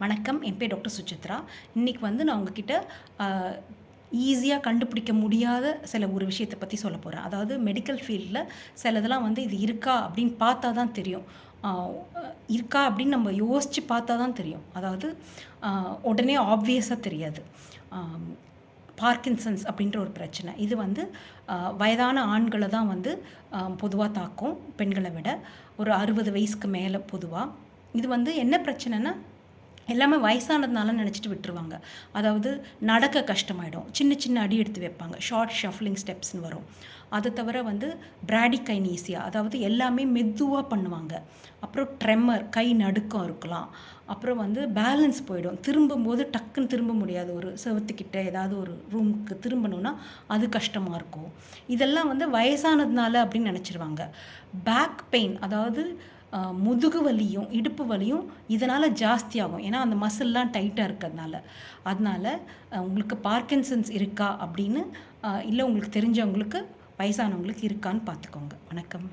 வணக்கம் என் பேர் டாக்டர் சுசித்ரா. இன்றைக்கி வந்து நான் உங்ககிட்ட ஈஸியாக கண்டுபிடிக்க முடியாத சில ஒரு விஷயத்தை பற்றி சொல்ல போகிறேன் அதாவது மெடிக்கல் ஃபீல்டில் சிலதெல்லாம் வந்து இது இருக்கா அப்படின்னு பார்த்தா தான் தெரியும் இருக்கா அப்படின்னு நம்ம யோசித்து பார்த்தா தான் தெரியும். அதாவது உடனே ஆப்வியஸாக தெரியாது. பார்க்கின்சன்ஸ் அப்படின்ற ஒரு பிரச்சனை. இது வந்து வயதான ஆண்களை தான் வந்து பொதுவாக தாக்கும் பெண்களை விட. ஒரு அறுபது வயசுக்கு மேலே பொதுவாக இது வந்து என்ன பிரச்சனைனா எல்லாமே வயசானதுனால நினச்சிட்டு விட்டுருவாங்க. அதாவது நடக்க கஷ்டமாயிடும். சின்ன சின்ன அடி எடுத்து வைப்பாங்க. ஷார்ட் ஷஃப்லிங் ஸ்டெப்ஸ்னு வரும். அதை தவிர வந்து பிராடிகைனீசியா அதாவது எல்லாமே மெதுவாக பண்ணுவாங்க. அப்புறம் ட்ரெம்மர் கை நடுக்கம் இருக்கலாம். அப்புறம் வந்து பேலன்ஸ் போயிடும். திரும்பும்போது டக்குன்னு திரும்ப முடியாது ஒரு செவத்துக்கிட்ட ஏதாவது ஒரு ரூமுக்கு திரும்பணும்னா அது கஷ்டமாக இருக்கும். இதெல்லாம் வந்து வயசானதுனால அப்படின்னு நினச்சிருவாங்க. பேக் பெயின் அதாவது முதுகு வலியும் இடுப்பு வலியும் இதனால் ஜாஸ்தியாகும். ஏன்னா அந்த மசில்லாம் டைட்டாக இருக்கிறதுனால. அதனால் உங்களுக்கு பார்க்கின்சன்ஸ் இருக்கா அப்படின்னு இல்லை உங்களுக்கு தெரிஞ்சவங்களுக்கு வயசானவங்களுக்கு இருக்கான்னு பார்த்துக்கோங்க. வணக்கம்.